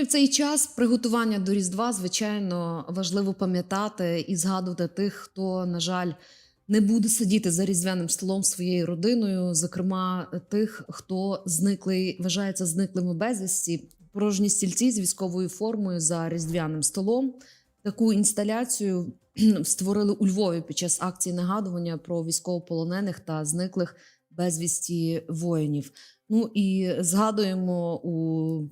і в цей час приготування до Різдва, звичайно, важливо пам'ятати і згадувати тих, хто, на жаль, не буде сидіти за різдвяним столом своєю родиною, зокрема тих, хто зниклий, вважається зниклими безвісті, порожні стільці з військовою формою за різдвяним столом. Таку інсталяцію створили у Львові під час акції нагадування про військовополонених та зниклих безвісті воїнів. Ну і згадуємо у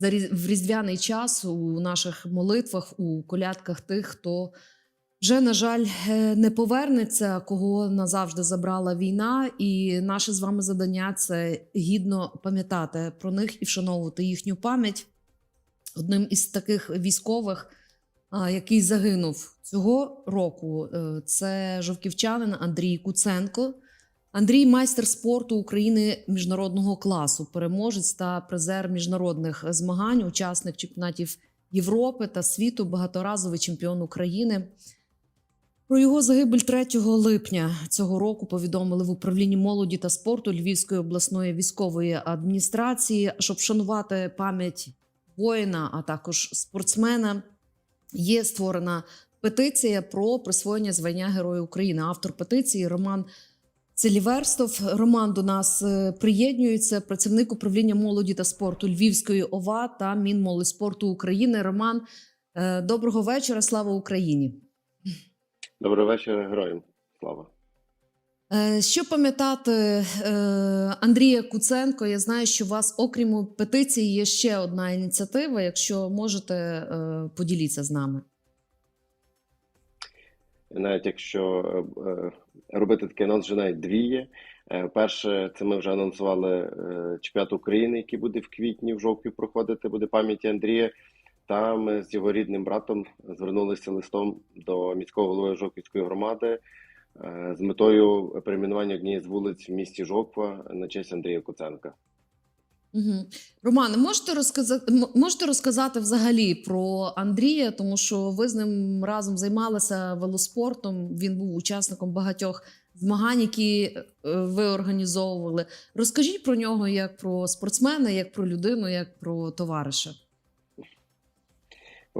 в різдвяний час у наших молитвах, у колядках тих, хто вже, на жаль, е, не повернеться, кого назавжди забрала війна. І наше з вами завдання це гідно пам'ятати про них і вшановувати їхню пам'ять. Одним із таких військових, який загинув цього року, е, це жовківчанин Андрій Куценко. Андрій майстер спорту України міжнародного класу, переможець та призер міжнародних змагань, учасник чемпіонатів Європи та світу, багаторазовий чемпіон України. Про його загибель 3 липня цього року повідомили в управлінні молоді та спорту Львівської обласної військової адміністрації, щоб вшанувати пам'ять воїна, а також спортсмена. Є створена петиція про присвоєння звання Героя України. Автор петиції Роман Целіверстов. Роман до нас е, приєднується. Працівник управління молоді та спорту Львівської ОВА та Мінмолодьспорту України. Роман, е, доброго вечора. Слава Україні! Добрий вечір, героям. Слава. Е, Що пам'ятати Андрія Куценко? Я знаю, що у вас, окрім петиції, є ще одна ініціатива. Якщо можете, поділіться з нами. Навіть якщо робити такий анонс, вже навіть дві є. Е, Перше, це ми вже анонсували е, чемпіонат України, який буде в квітні, в жовтні проходити, буде пам'яті Андрія. Та ми з його рідним братом звернулися листом до міського голови Жовківської громади е, з метою перейменування однієї з вулиць в місті Жовква на честь Андрія Куценка. Угу. Романе, можете розказати, можете розказати взагалі про Андрія, тому що ви з ним разом займалися велоспортом. Він був учасником багатьох змагань, які е, ви організовували. Розкажіть про нього як про спортсмена, як про людину, як про товариша.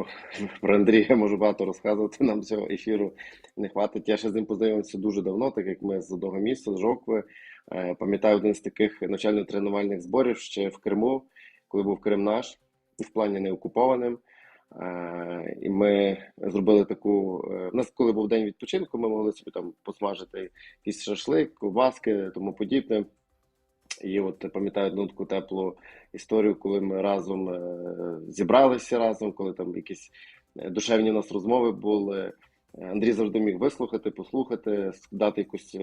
Про Андрія можу багато розказувати. Нам цього ефіру не хватить. Я ще з ним познайомився дуже давно, так як ми з одного міста, з Жокви. Е, Пам'ятаю один з таких навчально-тренувальних зборів ще в Криму, коли був Крим наш, в плані неокупованим. Е, І ми зробили таку. е, У нас, коли був день відпочинку, ми могли собі там посмажити якийсь шашлик, ковбаски, тому подібне. І от пам'ятаю одну таку теплу історію, коли ми разом е, зібралися разом, коли там якісь е, душевні у нас розмови були. Е, Андрій завжди міг вислухати, послухати, дати якусь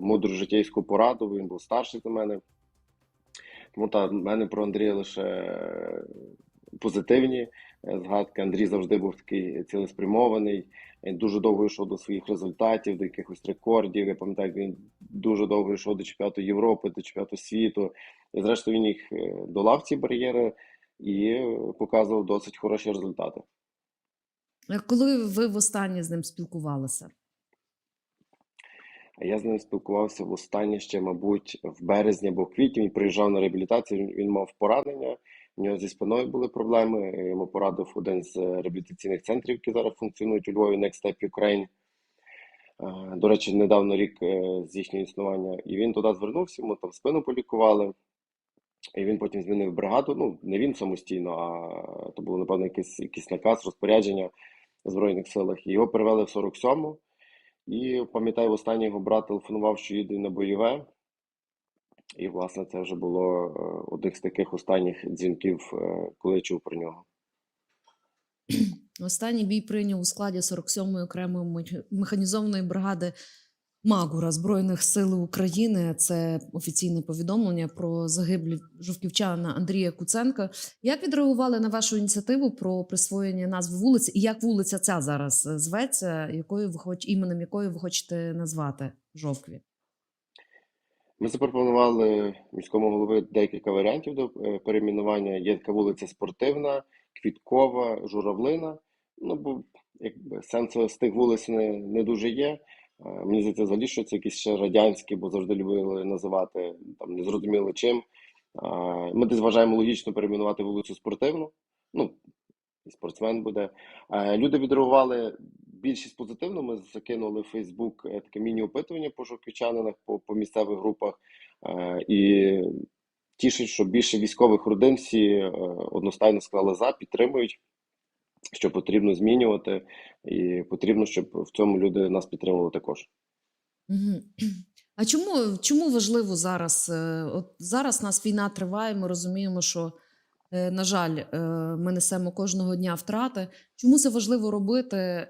мудру життєйську пораду. Він був старший за мене. Тому та в мене про Андрія лише позитивні згадки. Андрій завжди був такий цілеспрямований, дуже довго йшов до своїх результатів, до якихось рекордів. Я пам'ятаю, як він дуже довго йшов до чемпіонату Європи, до чемпіонату світу. І зрештою він їх е, долав ці бар'єри і показував досить хороші результати. Коли ви востаннє з ним спілкувалися? Я з ним спілкувався востаннє ще, мабуть, в березні або в квітні. Він приїжджав на реабілітацію. Він мав поранення. У нього зі спиною були проблеми. Йому порадив один з реабілітаційних центрів, які зараз функціонують у Львові Next Step Ukraine. Е, До речі, недавно рік е, з їхнього існування. І він туди звернувся, йому там спину полікували. І він потім змінив бригаду. Ну, не він самостійно, а то було, напевно, якийсь, якийсь наказ, розпорядження в Збройних силах. Його перевели в 47-му. І пам'ятаю, останній його брат телефонував, що їде на бойове. І, власне, це вже було е, одних з таких останніх дзвінків, коли я чув про нього. Останній бій прийняв у складі 47-ї окремої мех- механізованої бригади Магура Збройних сил України. Це офіційне повідомлення про загибель жовківчана Андрія Куценка. Як відреагували на вашу ініціативу про присвоєння назви вулиці, і як вулиця ця зараз е, зветься, якою ви хоч іменем якої ви хочете назвати Жовкві? Ми запропонували міському голові декілька варіантів до е, перейменування. Є така вулиця Спортивна, Квіткова, Журавлина. Ну, бо якби сенсу з тих вулиць не, не дуже є. Мені здається, взагалі, що це якісь ще радянські, бо завжди любили називати там незрозуміло чим. Ми десь вважаємо логічно перейменувати вулицю Спортивну, ну, і спортсмен буде. Люди відреагували більшість позитивно. Ми закинули в Фейсбук е, таке міні-опитування по жовківчанинах, по, по місцевих групах. І тішить, що більше військових родин всі е, одностайно сказали за, підтримують, що потрібно змінювати, і потрібно, щоб в цьому люди нас підтримували також. А чому, чому важливо зараз? е, От зараз нас війна триває, ми розуміємо, що, е, на жаль, е, ми несемо кожного дня втрати. Чому це важливо робити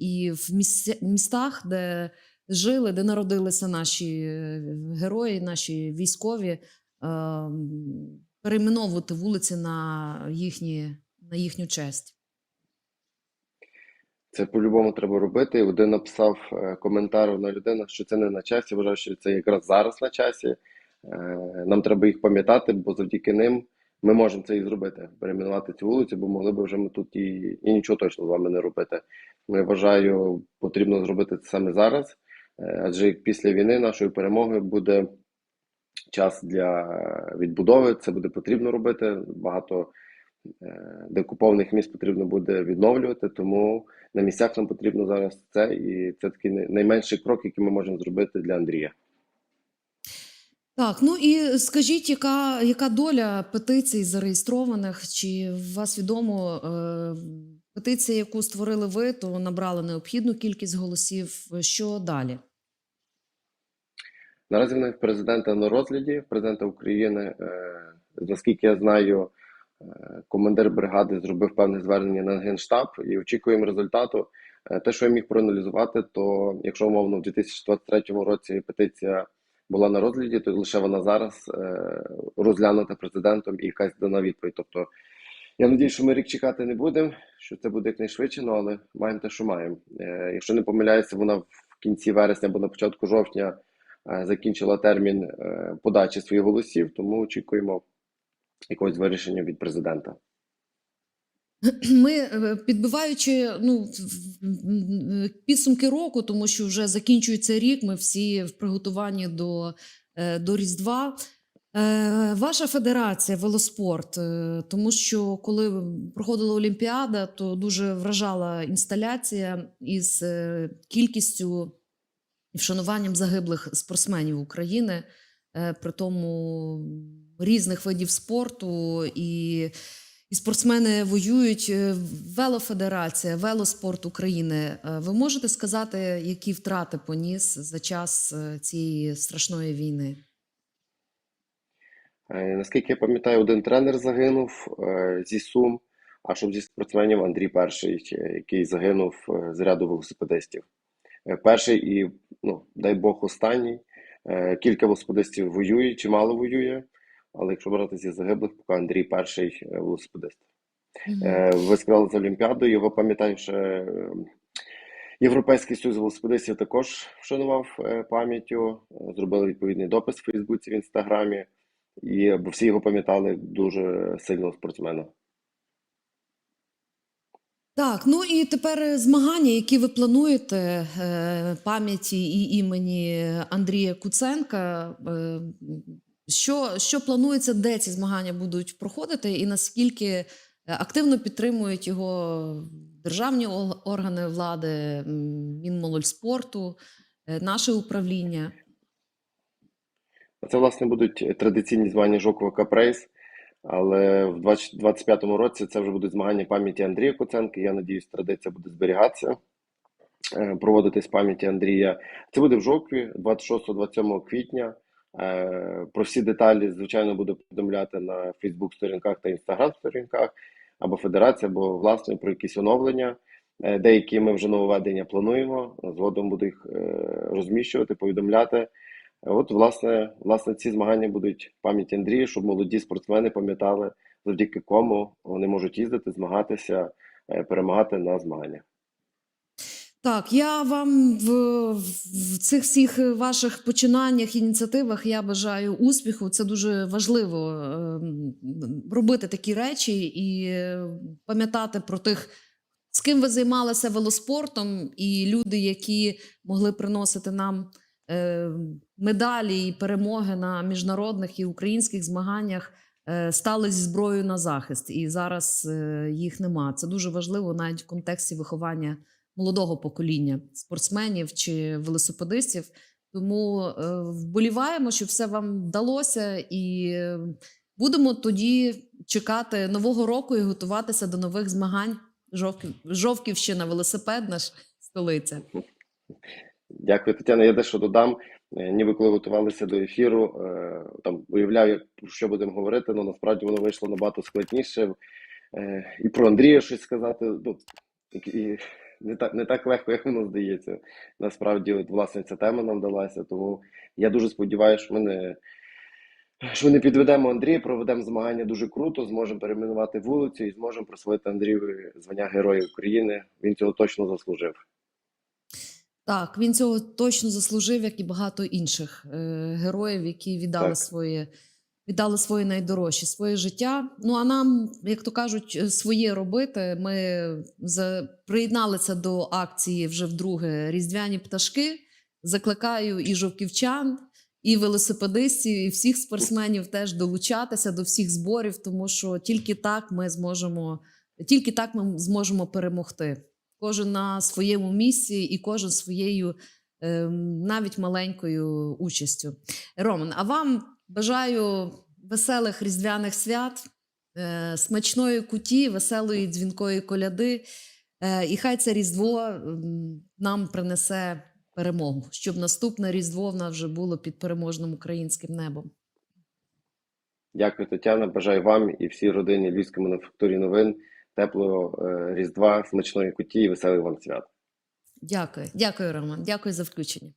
і в містах, де жили, де народилися наші герої, наші військові, перейменовувати вулиці на, їхні, на їхню честь? Це по-любому треба робити. Один написав е, коментар одна людина, що це не на часі. Вважаю, що це якраз зараз на часі. Е, Нам треба їх пам'ятати, бо завдяки ним ми можемо це і зробити. Перейменувати цю вулицю, бо могли б вже ми тут і, і нічого точно з вами не робити. Я вважаю, потрібно зробити це саме зараз, Е, адже після війни нашої перемоги буде час для відбудови. Це буде потрібно робити. Багато е, деокупованих міст потрібно буде відновлювати, тому на місцях нам потрібно зараз це, і це такий найменший крок, який ми можемо зробити для Андрія. Так, ну і скажіть, яка, яка доля петицій зареєстрованих? Чи вас відомо е, петиція, яку створили ви, то набрала необхідну кількість голосів? Що далі? Наразі в них президента на розгляді, президента України. Е, наскільки я знаю, командир бригади зробив певне звернення на генштаб і очікуємо результату. Е, те, що я міг проаналізувати, то якщо умовно в 2023 році петиція була на розгляді, то лише вона зараз е, розглянута президентом і якась дана відповідь. Тобто я надію, що ми рік чекати не будемо, що це буде якнайшвидше, ну, але маємо те, що маємо. Е, якщо не помиляюся, вона в кінці вересня або на початку жовтня е, закінчила термін е, подачі своїх голосів, тому очікуємо якогось вирішення від президента. Ми е, підбиваючи ну, підсумки року, тому що вже закінчується рік, ми всі в приготуванні до, е, до Різдва. Е, Ваша федерація велоспорт, тому що коли проходила Олімпіада, то дуже вражала інсталяція із кількістю і вшануванням загиблих спортсменів України, при тому різних видів спорту і. І спортсмени воюють. Е, Велофедерація, велоспорт України. Е, Ви можете сказати, які втрати поніс за час е, цієї страшної війни? Е, Наскільки я пам'ятаю, один тренер загинув е, зі Сум, а щоб зі спортсменів Андрій Перший, е, який загинув е, з ряду велосипедистів. Е, Перший і, ну, дай Бог, останній. Е, Кілька велосипедистів воює, чимало воює, але якщо брати зі загиблих, поки Андрій перший велосипедист. Мгм. Е, Ви сказали за Олімпіаду, його пам'ятаю, що е, Європейський союз велосипедистів також вшанував пам'яттю, зробили відповідний допис в Фейсбуці, в Інстаграмі, і бо всі його пам'ятали дуже сильного спортсмена. Так, ну і тепер е, змагання, які ви плануєте е, пам'яті і імені Андрія Куценка. е, Що, що планується, де ці змагання будуть проходити, і наскільки активно підтримують його державні органи влади, м, Мінмолодьспорту, е, наше управління? Це, власне, будуть традиційні змагання Жокова Капрейс, але в 2025 році це вже будуть змагання пам'яті Андрія Куценка. Я надіюсь, традиція буде зберігатися, е, проводитись пам'яті Андрія. Це буде в Жокві 26-27 квітня. Е, Про всі деталі, звичайно, буду повідомляти на Фейсбук-сторінках та Інстаграм-сторінках або Федерація, або власне про якісь оновлення. Е, Деякі ми вже нововведення плануємо. Згодом буду їх розміщувати, повідомляти. От, власне, власне, ці змагання будуть в пам'яті Андрія, щоб молоді спортсмени пам'ятали, завдяки кому вони можуть їздити, змагатися, е, перемагати на змаганнях. Так, я вам в, в цих всіх ваших починаннях, ініціативах я бажаю успіху. Це дуже важливо ем, робити такі речі і пам'ятати про тих, з ким ви займалися велоспортом, і люди, які могли приносити нам е, медалі і перемоги на міжнародних і українських змаганнях. е, стали зі зброєю на захист, і зараз е, їх нема. Це дуже важливо навіть в контексті виховання молодого покоління спортсменів чи велосипедистів. Тому е, вболіваємо, щоб все вам вдалося, і будемо тоді чекати нового року і готуватися до нових змагань. Жовків, Жовківщина, велосипедна ж столиця. Дякую, Тетяна. Я дещо додам. Е, Ніби коли готувалися до ефіру, е, там уявляю, про що будемо говорити, але насправді воно вийшло набагато складніше. Е, І про Андрія щось сказати. Ну, і- не так, не так легко, як воно здається. Насправді, от, власне, ця тема нам вдалася. Тому я дуже сподіваюся, що ми не, що не підведемо Андрія, проведемо змагання дуже круто, зможемо перейменувати вулицю і зможемо присвоїти Андрію звання Героя України. Він цього точно заслужив. Так, він цього точно заслужив, як і багато інших е, героїв, які віддали Так. своє, віддали своє найдорожче, своє життя. Ну а нам, як то кажуть, е, своє робити. Ми за, приєдналися до акції вже вдруге Різдвяні пташки. Закликаю і жовківчан, і велосипедистів, і всіх спортсменів теж долучатися до всіх зборів, тому що тільки так ми зможемо, тільки так ми зможемо перемогти кожен на своєму місці і кожен своєю ем, навіть маленькою участю. Роман, а вам бажаю веселих різдвяних свят, е, смачної куті, веселої дзвінкої коляди. Е, і хай це Різдво ем, нам принесе перемогу, щоб наступне Різдво в нас вже було під переможним українським небом. Дякую, Тетяна. Бажаю вам і всій родині Львівської мануфактурі новин теплого е, Різдва, смачної куті і веселих вам свят. Дякую, дякую, Роман. Дякую за включення.